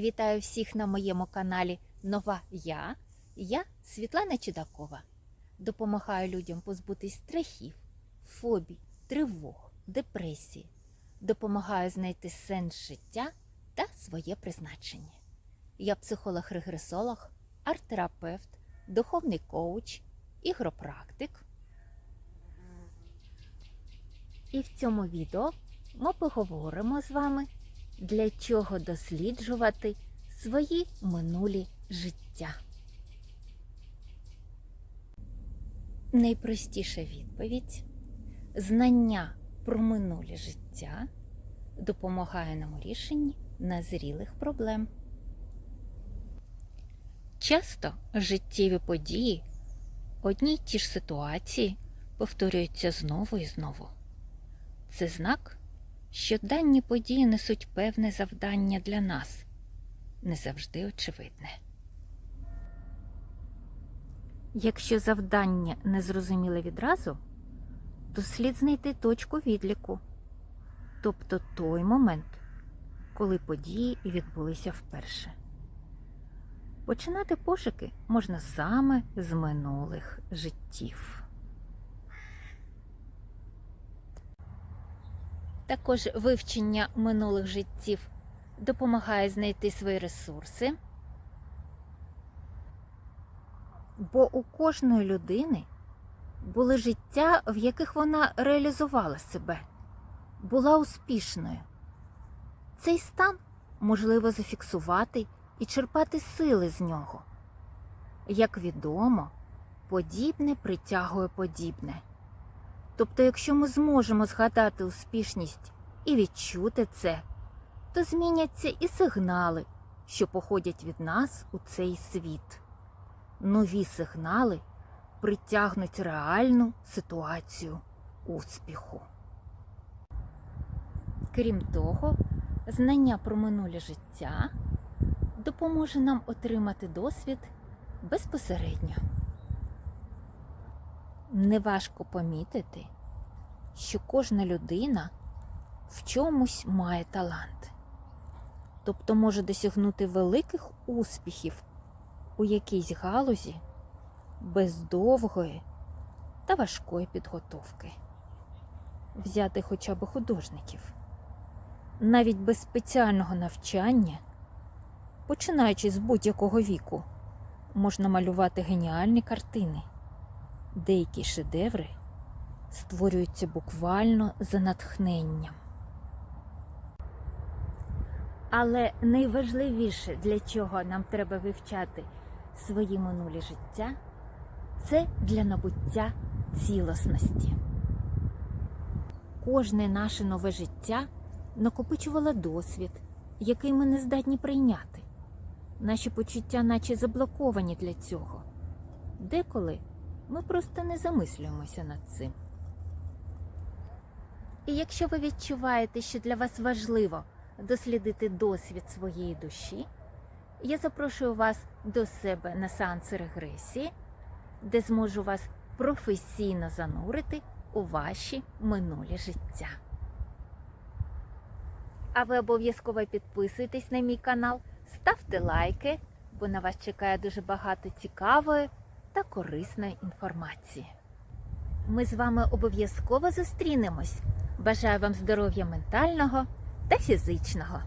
Вітаю всіх на моєму каналі Нова Я. Я Світлана Чудакова. Допомагаю людям позбутись страхів, фобій, тривог, депресії. Допомагаю знайти сенс життя та своє призначення. Я психолог-регресолог, арт-терапевт, духовний коуч, ігропрактик. І в цьому відео ми поговоримо з вами, для чого досліджувати свої минулі життя. Найпростіша відповідь знання про минуле життя допомагає нам у рішенні назрілих проблем. Часто життєві події, одні й ті ж ситуації повторюються знову і знову. Це знак, що дані події несуть певне завдання для нас, не завжди очевидне. Якщо завдання не зрозуміле відразу, то слід знайти точку відліку, тобто той момент, коли події відбулися вперше. Починати пошуки можна саме з минулих життів. Також вивчення минулих життів допомагає знайти свої ресурси, бо у кожної людини були життя, в яких вона реалізувала себе, була успішною. Цей стан можливо зафіксувати і черпати сили з нього. Як відомо, подібне притягує подібне. Тобто, якщо ми зможемо згадати успішність і відчути це, то зміняться і сигнали, що походять від нас у цей світ. Нові сигнали притягнуть реальну ситуацію успіху. Крім того, знання про минуле життя допоможе нам отримати досвід безпосередньо. Неважко помітити, що кожна людина в чомусь має талант, тобто може досягнути великих успіхів у якійсь галузі без довгої та важкої підготовки. Взяти хоча б художників, навіть без спеціального навчання, починаючи з будь-якого віку, можна малювати геніальні картини. Деякі шедеври створюються буквально за натхненням. Але найважливіше, для чого нам треба вивчати свої минулі життя, це для набуття цілісності. Кожне наше нове життя накопичувало досвід, який ми не здатні прийняти. Наші почуття, наче заблоковані для цього. Деколи ми просто не замислюємося над цим. І якщо ви відчуваєте, що для вас важливо дослідити досвід своєї душі, я запрошую вас до себе на сеанси регресії, де зможу вас професійно занурити у ваші минулі життя. А ви обов'язково підписуйтесь на мій канал, ставте лайки, бо на вас чекає дуже багато цікавої та корисної інформації. Ми з вами обов'язково зустрінемось. Бажаю вам здоров'я ментального та фізичного.